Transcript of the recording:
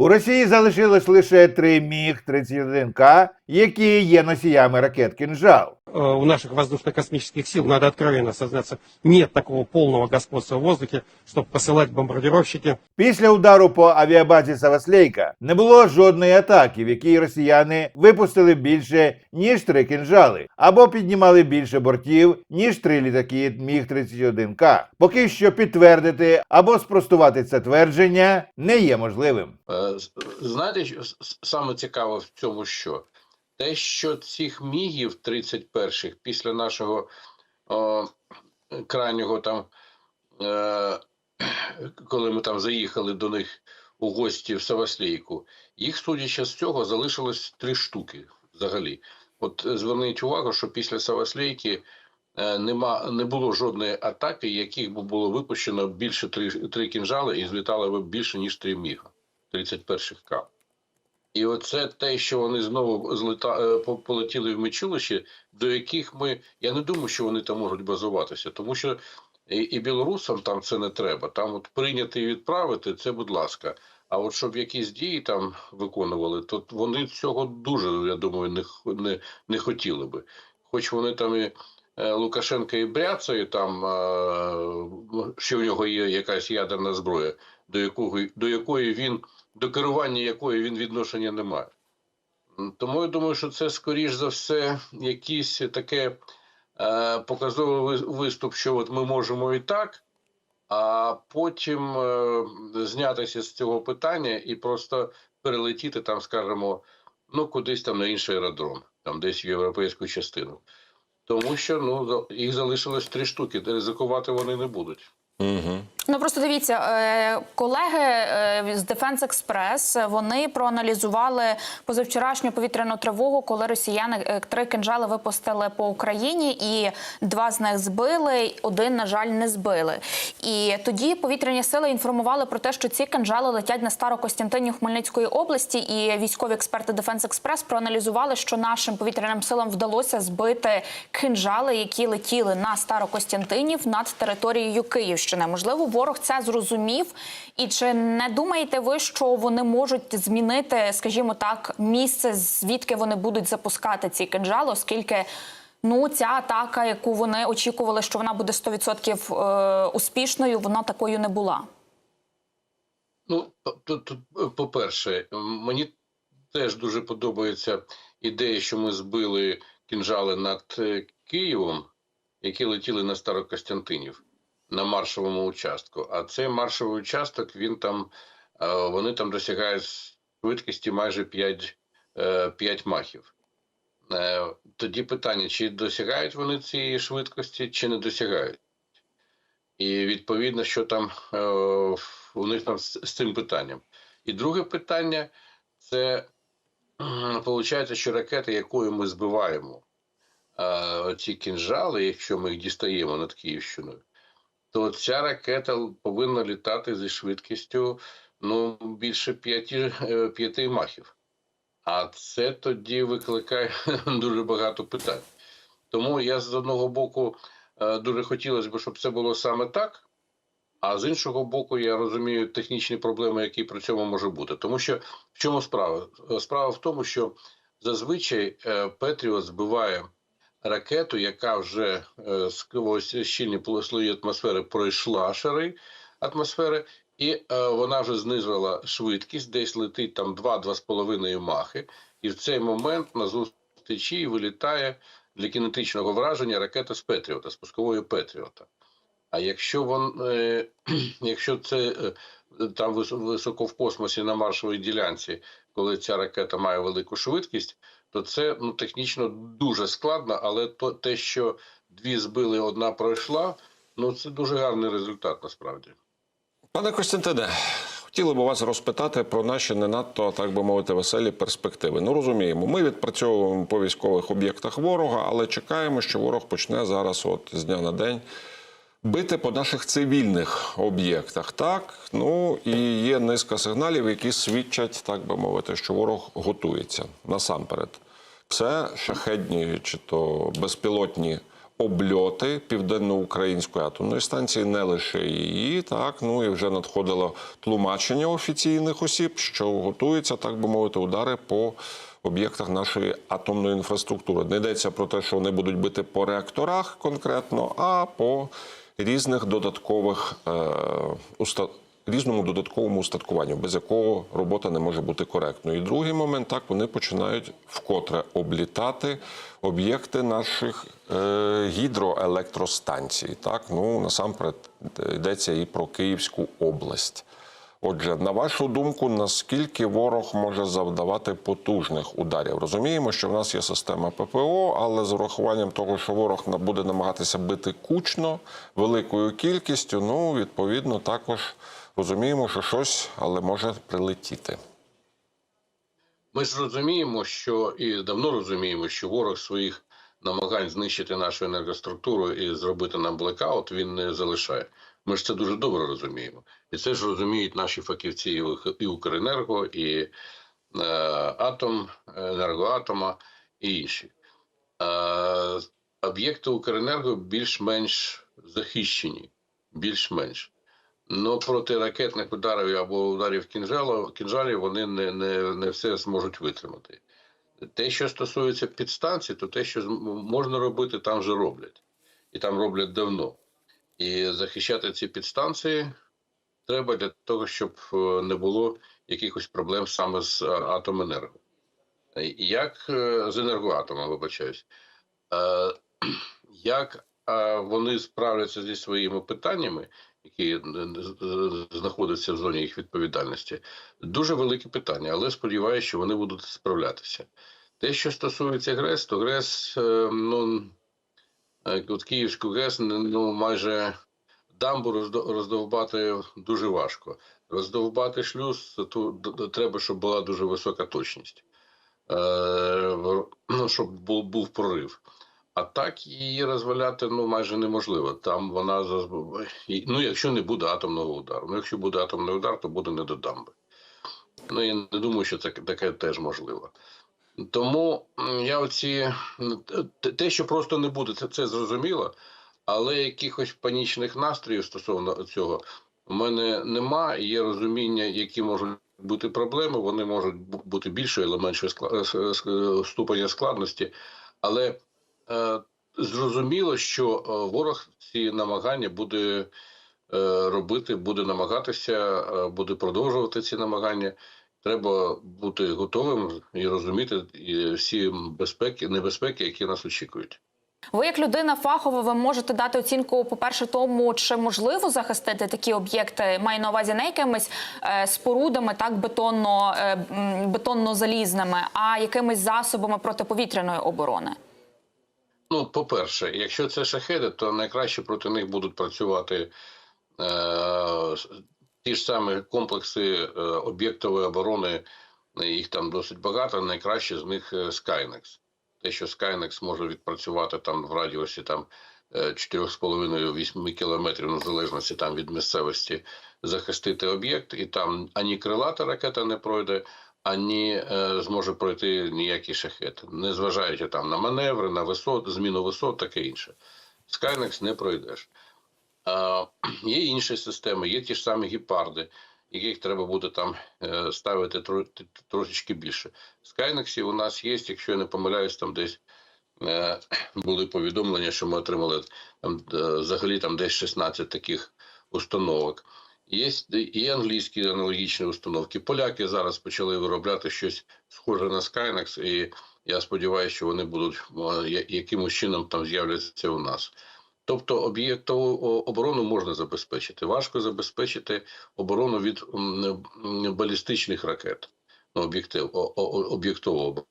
У Росії залишилось лише три міг 31 к які є носіями ракет «Кинжал». Э, у наших воздушно-космических сил, надо откровенно сознаться, нет такого полного господства в воздухе, чтобы посылать бомбардировщики. Після удару по авіабазі Саваслейка не було жодної атаки, в якій росіяни випустили більше ніж три кинжали, або піднімали більше бортів ніж три літаки Міг 31 к Поки що підтвердити або спростувати це твердження не є можливим. Е, з- Знаєте, що с- с- саме цікаве в цьому що? те, що цих мігів 31-х після нашого о, крайнього там, е, коли ми там заїхали до них у гості в Саваслійку, їх, судячи з цього, залишилось три штуки взагалі. От зверніть увагу, що після Саваслійки е, нема, не було жодної атаки, яких би було випущено більше три, три кінжали і злітало б більше, ніж три міга. 31-х К. І оце те, що вони знову злета... е, по- полетіли в Мечулищі, до яких ми. Я не думаю, що вони там можуть базуватися, тому що і, і білорусам там це не треба. Там от прийняти і відправити, це будь ласка. А от щоб якісь дії там виконували, то вони цього дуже, я думаю, не, не, не хотіли би. Хоч вони там і Лукашенка і бряцають там, е, що в нього є якась ядерна зброя, до якого до якої він до керування якої він відношення не має. Тому я думаю, що це скоріш за все якийсь таке е, показовий виступ, що от ми можемо і так, а потім е, знятися з цього питання і просто перелетіти там, скажімо, ну кудись там на інший аеродром, там десь в європейську частину. Тому що ну їх залишилось три штуки, ризикувати вони не будуть. Угу. Ну просто дивіться, е, колеги е, з Defense Express, вони проаналізували позавчорашню повітряну тривогу, коли росіяни е, три кинжали випустили по Україні, і два з них збили, один, на жаль, не збили. І тоді повітряні сили інформували про те, що ці кинжали летять на Старокостянтинів Хмельницької області, і військові експерти Defense Express проаналізували, що нашим повітряним силам вдалося збити кинжали, які летіли на Старокостянтинів над територією Київщини. Можливо, ворог це зрозумів. І чи не думаєте ви, що вони можуть змінити, скажімо так, місце, звідки вони будуть запускати ці кинжали, оскільки ну ця атака, яку вони очікували, що вона буде 100% е, успішною, вона такою не була. Ну, тут, тут, по-перше, мені теж дуже подобається ідея, що ми збили кінжали над е, Києвом, які летіли на Старокостянтинів на маршовому участку. А цей маршовий участок, він там, е, вони там досягають швидкості майже 5, 5 махів. Е, Тоді питання, чи досягають вони цієї швидкості, чи не досягають. І відповідно, що там е, у них там з, цим питанням. І друге питання це виходить, що ракети, якою ми збиваємо е, ці кінжали, якщо ми їх дістаємо над Київщиною, то ця ракета повинна літати зі швидкістю ну, більше п'яти е, п'яти махів. А це тоді викликає дуже багато питань. Тому я з одного боку е, дуже хотілося б, щоб це було саме так. А з іншого боку, я розумію технічні проблеми, які при цьому може бути. Тому що в чому справа? Е, Справа в тому, що зазвичай е, Петріот збиває ракету, яка вже е, сквозь щільні слої атмосфери пройшла шари атмосфери, і е, вона вже знизила швидкість, десь летить там 2-2,5 махи, і в цей момент на зустрічі вилітає для кінетичного враження ракета з Петріота, з пускової Петріота. А якщо вон, е, якщо це е, там високо в космосі на маршовій ділянці, коли ця ракета має велику швидкість, то це ну технічно дуже складно, але то те, що дві збили, одна пройшла, ну це дуже гарний результат насправді. Пане Костянтине, хотіли б вас розпитати про наші не надто, так би мовити, веселі перспективи. Ну розуміємо, ми відпрацьовуємо по військових об'єктах ворога, але чекаємо, що ворог почне зараз, от з дня на день, бити по наших цивільних об'єктах. Так, ну і є низка сигналів, які свідчать, так би мовити, що ворог готується насамперед. Це шахедні чи то безпілотні обльоти південноукраїнської атомної станції, не лише її. Так ну і вже надходило тлумачення офіційних осіб, що готуються, так би мовити, удари по об'єктах нашої атомної інфраструктури. Не йдеться про те, що вони будуть бити по реакторах конкретно, а по різних додаткових е, уста- різному додатковому устаткуванню, без якого робота не може бути коректною. І другий момент так вони починають вкотре облітати об'єкти наших е, гідроелектростанцій. Так, ну насамперед е, йдеться і про Київську область. Отже, на вашу думку, наскільки ворог може завдавати потужних ударів? Розуміємо, що в нас є система ППО, але з урахуванням того, що ворог буде намагатися бити кучно, великою кількістю, ну відповідно також розуміємо, що щось але може прилетіти. Ми ж розуміємо, що і давно розуміємо, що ворог своїх намагань знищити нашу енергоструктуру і зробити нам блекаут він не залишає. Ми ж це дуже добре розуміємо, і це ж розуміють наші фахівці і Укренерго, і е, Атом, енергоатома і інші. Е, об'єкти Укренерго більш-менш захищені, більш-менш. Ну, проти ракетних ударів або ударів кінжалу, кінжалів вони не, не, не все зможуть витримати. Те, що стосується підстанцій, то те, що можна робити, там вже роблять. І там роблять давно. І захищати ці підстанції треба для того, щоб е, не було якихось проблем саме з е, Атоменерго. Е, Як з енергоатомом, вибачаюсь. Як вони справляться зі своїми питаннями, які знаходяться в зоні їх відповідальності, дуже велике питання, але сподіваюся, що вони будуть справлятися. Те, що стосується ГРЕС, то ГРЕС, ну, от Київську ГЕС, ну, майже дамбу роздовбати дуже важко. Роздовбати шлюз, то треба, щоб була дуже висока точність, е, ну, щоб був прорив. А так її розваляти ну, майже неможливо. Там вона ну, якщо не буде атомного удару. Ну, якщо буде атомний удар, то буде не до дамби. Ну, я не думаю, що це таке теж можливо. Тому я оці те- що просто не буде, це, це зрозуміло, але якихось панічних настроїв стосовно цього у мене нема. Є розуміння, які можуть бути проблеми. Вони можуть бути більшої або меншої ступеня складності, але е, зрозуміло, що е, ворог ці намагання буде е, робити, буде намагатися, е, буде продовжувати ці намагання. Треба бути готовим і розуміти всі безпеки, небезпеки, які нас очікують. Ви, як людина фахова, ви можете дати оцінку, по-перше, тому чи можливо захистити такі об'єкти, маю на увазі не якимись е, спорудами, так бетонно, е, бетонно-залізними, а якимись засобами протиповітряної оборони. Ну, по-перше, якщо це шахеди, то найкраще проти них будуть працювати е, ті ж самі комплекси е, об'єктової оборони, е, їх там досить багато. Найкраще з них е, Skynex. Те, що Skynex може відпрацювати там в радіусі там е, 4,5-8 кілометрів, ну, в залежності там від місцевості, захистити об'єкт, і там ані крилата ракета не пройде, ані зможе пройти ніякий шахет, незважаючи там на маневри, на висот, зміну висот, таке інше. Skynex не пройдеш. Є інші системи, є ті ж самі гепарди, яких треба буде там е, ставити трошечки більше. Skynex у нас є, якщо я не помиляюсь, там десь е, були повідомлення, що ми отримали там е, взагалі там десь 16 таких установок. Є і англійські аналогічні установки. Поляки зараз почали виробляти щось схоже на Skynex, і я сподіваюся, що вони будуть якимось чином там з'являться у нас. Тобто об'єктову оборону можна забезпечити. Важко забезпечити оборону від балістичних ракет. Ну, об'єктову оборону.